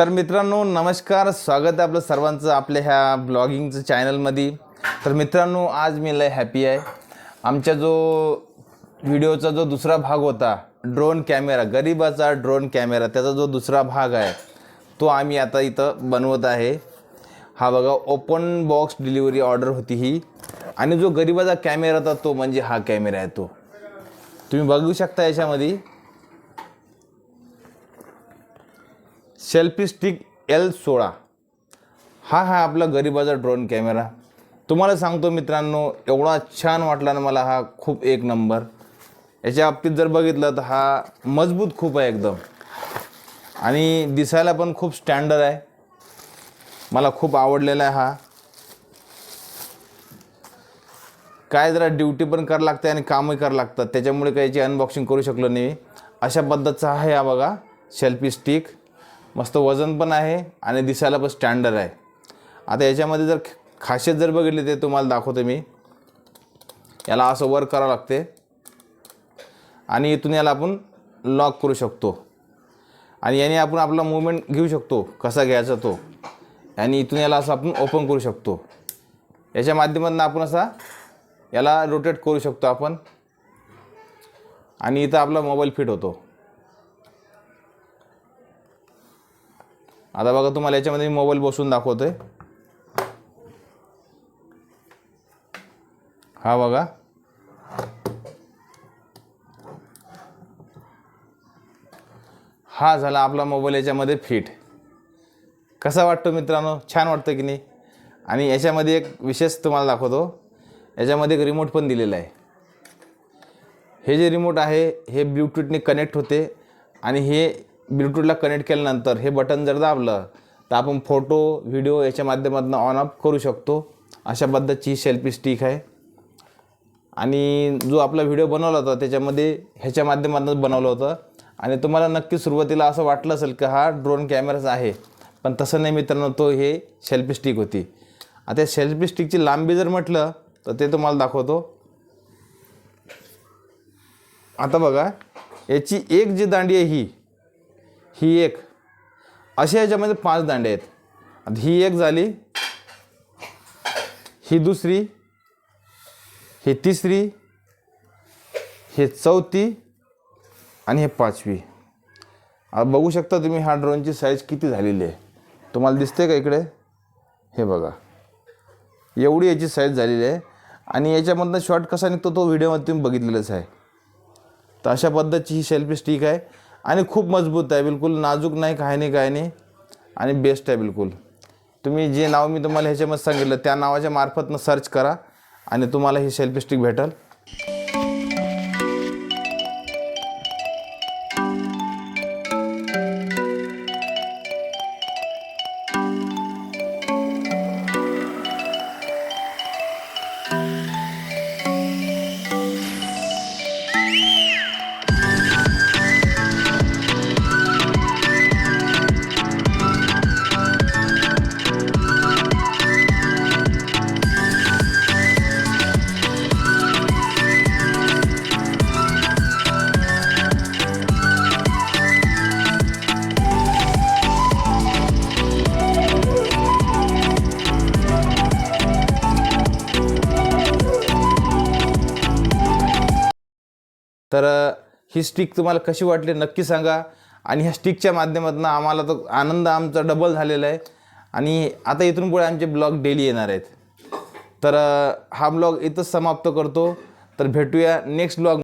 तर मित्रांनो नमस्कार. स्वागत आहे आपलं सर्वांचं आपल्या ह्या ब्लॉगिंगचं चॅनलमध्ये. तर मित्रांनो आज मी लय हॅपी आहे. आमच्या जो व्हिडिओचा जो दुसरा भाग होता ड्रोन कॅमेरा गरिबाचा ड्रोन कॅमेरा त्याचा जो दुसरा भाग आहे तो आम्ही आता इथं बनवत आहे. हा बघा ओपन बॉक्स डिलिव्हरी ऑर्डर होती ही. आणि जो गरिबाचा कॅमेरा होता तो म्हणजे हा कॅमेरा आहे तो. तुम्ही बघू शकता याच्यामध्ये. सेल्फी स्टिक एल सोळा. हा हा आपला गरिबाचा ड्रोन कॅमेरा. तुम्हाला सांगतो मित्रांनो एवढा छान वाटला ना मला हा खूप एक नंबर. याच्या बाबतीत जर बघितलं तर हा मजबूत खूप आहे एकदम. आणि दिसायला पण खूप स्टँडर्ड आहे. मला खूप आवडलेला आहे हा. काय जरा ड्युटी पण करावं लागते आणि कामही करावं लागतात. त्याच्यामुळे काही याची अनबॉक्सिंग करू शकलो नाही अशा पद्धतीचा आहे हा बघा सेल्फी स्टिक मस्त वजन पण आहे आणि दिसायला पण स्टँडर्ड आहे. आता याच्यामध्ये जर खासियत जर बघितली ते तुम्हाला दाखवतो मी. याला असं वर्क करावं लागते. आणि इथून याला आपण लॉक करू शकतो. आणि याने आपण आपला मुवमेंट घेऊ शकतो कसा घ्यायचा तो. आणि इथून याला असं आपण ओपन करू शकतो. याच्या माध्यमातून आपण असा याला रोटेट करू शकतो आपण. आणि इथं आपला मोबाईल फिट होतो. आता बघा तुम्हाला याच्यामध्ये मी मोबाईल बसून दाखवतो आहे हा बघा. हा झाला आपला मोबाईल याच्यामध्ये फिट. कसा वाटतो मित्रांनो? छान वाटतं की नाही? आणि याच्यामध्ये एक विशेष तुम्हाला दाखवतो. याच्यामध्ये एक रिमोट पण दिलेला आहे. हे जे रिमोट आहे हे ब्लूटूथने कनेक्ट होते. आणि हे ब्लूटूथला कनेक्ट केल्यानंतर हे बटन जर दाबलं तर आपण फोटो व्हिडिओ याच्या माध्यमातून ऑन ऑफ करू शकतो. अशा पद्धतीची सेल्फी स्टिक आहे. आणि जो आपला व्हिडिओ बनवला होता त्याच्यामध्ये ह्याच्या माध्यमातून बनवलं होतं. आणि तुम्हाला नक्की सुरुवातीला असं वाटलं असेल की हा ड्रोन कॅमेराच आहे पण तसं नाही मित्रांनो तो हे सेल्फी स्टिक होती. आता सेल्फी स्टिकची लांबी जर म्हटलं तर ते तुम्हाला दाखवतो. आता बघा याची एक जी दांडी आहे ही ही एक. अशा याच्यामध्ये पाच दांडे आहेत. आता ही एक झाली. ही दुसरी. ही तिसरी. हे चौथी. आणि हे पाचवी. आता बघू शकता तुम्ही हा ड्रोनची साईज किती झालेली आहे. तुम्हाला दिसते का इकडे? हे बघा. एवढी याची साईज झालेली आहे. आणि याच्यामधनं शॉर्ट कसा निघतो तो व्हिडिओमध्ये तुम्ही बघितलेलंच आहे. तर अशा पद्धतीची ही सेल्फी स्टिक आहे. आणि खूप मजबूत आहे बिलकुल नाजूक नाही काय नाही काय नाही. आणि बेस्ट आहे बिलकुल. तुम्ही जे नाव मी तुम्हाला ह्याच्यामध्ये सांगितलं त्या नावाच्या मार्फतनं सर्च करा आणि तुम्हाला ही सेल्फी स्टिक भेटेल. तर ही स्टिक तुम्हाला कशी वाटली नक्की सांगा. आणि ह्या स्टिकच्या माध्यमातून आम्हाला तो आनंद आमचा डबल झालेला आहे. आणि आता इथून पुढे आमचे ब्लॉग डेली येणार आहेत. तर हा ब्लॉग इथंच समाप्त करतो. तर भेटूया नेक्स्ट ब्लॉग